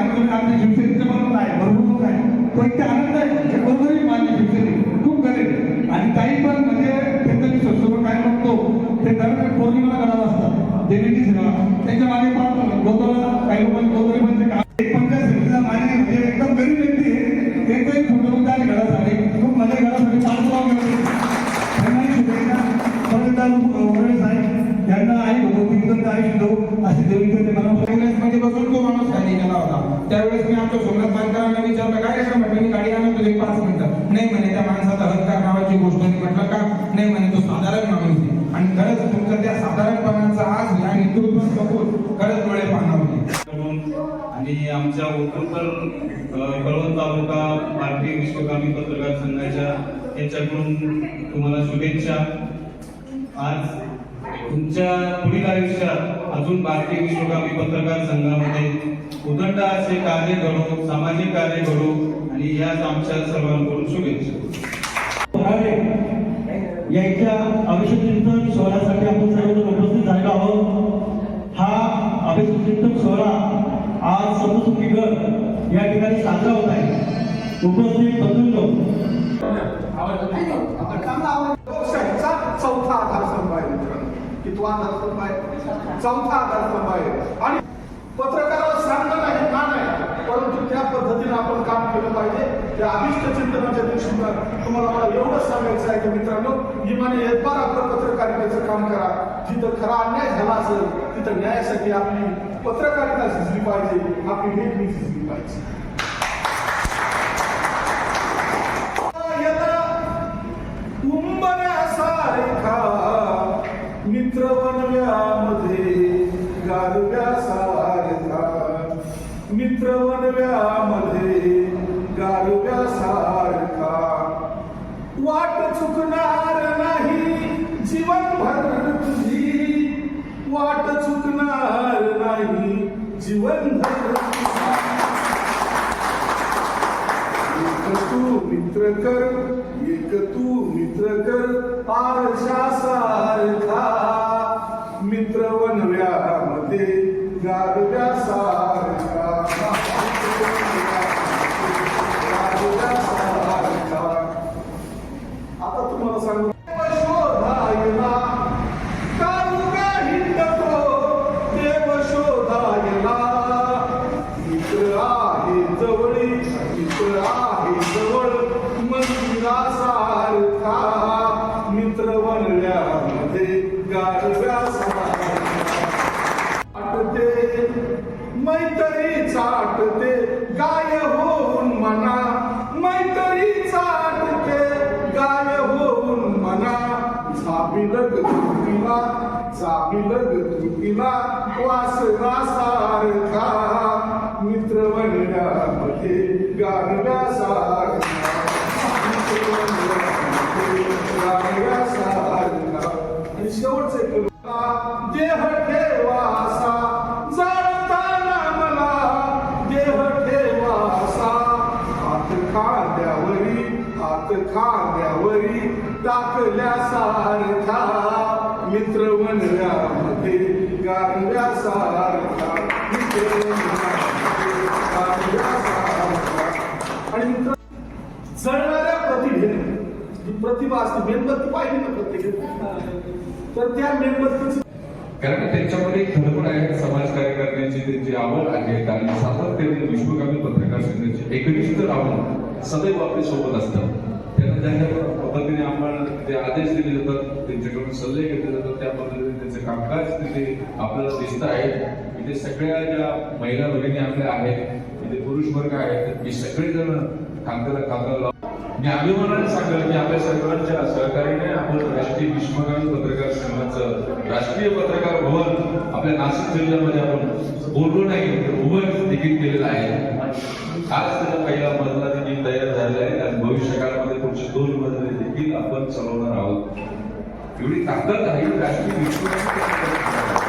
आंदोलन आमच्या शिवसेनेचं पण आहे बरोबर लोक आहे. पण ते आनंद आहे. हे बरोबरही मान्य शिवसेने खूप करेल आणि काही पण म्हणजे त्यांचं मी स्वतःवर काय म्हणतो ते दर पौर्णिमा करावं असतात. देवीची सेवा त्यांच्या मागे पण गोतोला काही लोकांनी गोतोली म्हणजे काय एक पंचायत समितीला मान्य म्हणजे एकदम गरीब व्यक्ती आहे. त्यांचाही फोटो त्या घरासाठी. खूप माझ्या घरासाठी पाच लाव त्यांनाही शुभेच्छा परत साहेब त्यांना आई भगवती आई शिकव अशी देवीचं ते मला त्यावेळेस मी आमच्या सोमनाथ बांधकरांना विचारलं काय कशा म्हटलं मी गाडी आणून तुझे पाच मिनिटं. नाही म्हणे त्या माणसाचा अहंकार नावाची गोष्ट नाही म्हटलं का? नाही म्हणे तो साधारण माणूस आणि खरंच तुमचं त्या साधारणपणाचा आज या नेतृत्व बघून खरंच डोळे पाहणार होते. आणि आमच्या उत्तर कळवण तालुका भारतीय विश्वकामी पत्रकार संघाच्या यांच्याकडून तुम्हाला शुभेच्छा. आज तुमच्या पुढील आयुष्यात अजून भारतीय विश्वकामी पत्रकार संघामध्ये उदंड असे कार्य घडो सामाजिक कार्य घडो आणि याच आमच्या सर्वांकडून शुभेच्छा. यांच्या अभिषेक चिंतन सोहळ्यासाठी आपण सर्वजण उपस्थित झालेलो आहोत. हा अभिषेक चिंतन सोहळा आज सप्तसुखीगड या ठिकाणी साजरा होत आहे. उपस्थित मित्रांनो कितवा आधारस्तंभ आहे चौथा आधारस्तंभ आहे आणि पत्रकाराला सांगणं नाही ना नाही? परंतु त्या पद्धतीने आपण काम केलं पाहिजे. त्या अभिष्ट चिंतनाच्या दृष्टीनं तुम्हाला मला एवढंच सांगायचं आहे की मित्रांनो? इमाने येतबार आपलं पत्रकारितेचं काम करा. जिथं खरा अन्याय झाला असेल तिथं न्यायासाठी आपली पत्रकारिता शिजली पाहिजे. आपली लेखणी शिजली पाहिजे. मित्र वनव्यामध्ये गारव्या सारखा. मित्र वनव्यामध्ये गारव्या सारखा. वाट चुकणार नाही जीवनभर तुझी. वाट चुकणार नाही जीवनभर तुझी. एक तू मित्र कर एक तू मित्र कर आरशासा आहे जवळ मंदिरासारखा. मित्र बनल्यामध्ये गारव्यासारखा आटते मैत्री चाटते गाय होऊन मना मैत्री चाटते गाय होऊन मना झापिलग तुला झापिलग तुला वासरा सारखा मित्र खांद्यावरी हात खांद्यावरी मित्र बनल्यामध्ये गारव्यासारखा सारखा जळणाऱ्या प्रतिभेने जी प्रतिभा असते मेणबत्ती पाहिजे ना प्रत्येक तर त्या मेणबत्तीची कारण त्यांच्यामध्ये एक आहे समाजकार्य करण्याची त्यांची आवड आहे. आणि सातत्याने विश्वगामी पत्रकार संघाची एकनिष्ठ राहून सदैव आपल्यासोबत असतात. त्यांना ज्या पद्धतीने आपण जे आदेश दिले जातात त्यांच्याकडून सल्ले घेतले जातात त्या पद्धतीने त्यांचं कामकाज तिथे आपल्याला दिसत आहे. इथे सगळ्या ज्या महिला भगिनी आपल्या आहेत इथे पुरुष वर्ग आहेत हे सगळेजण कामकाला कामाला लावून मी अभिमानाने सांगेल की आपल्या सर्वांच्या सहकार्याने आपण राष्ट्रीय विश्वगामी पत्रकार संघाचं राष्ट्रीय पत्रकार भवन आपल्या नाशिक जिल्ह्यामध्ये आपण बोललो नाही तर उभं देखील केलेलं आहे. आज त्याचा पहिला मजला देखील तयार झालेला आहे आणि भविष्य काळामध्ये पुढचे दोन मजले देखील आपण चालवणार आहोत. एवढी ताकद आहे राष्ट्रीय विश्वगामी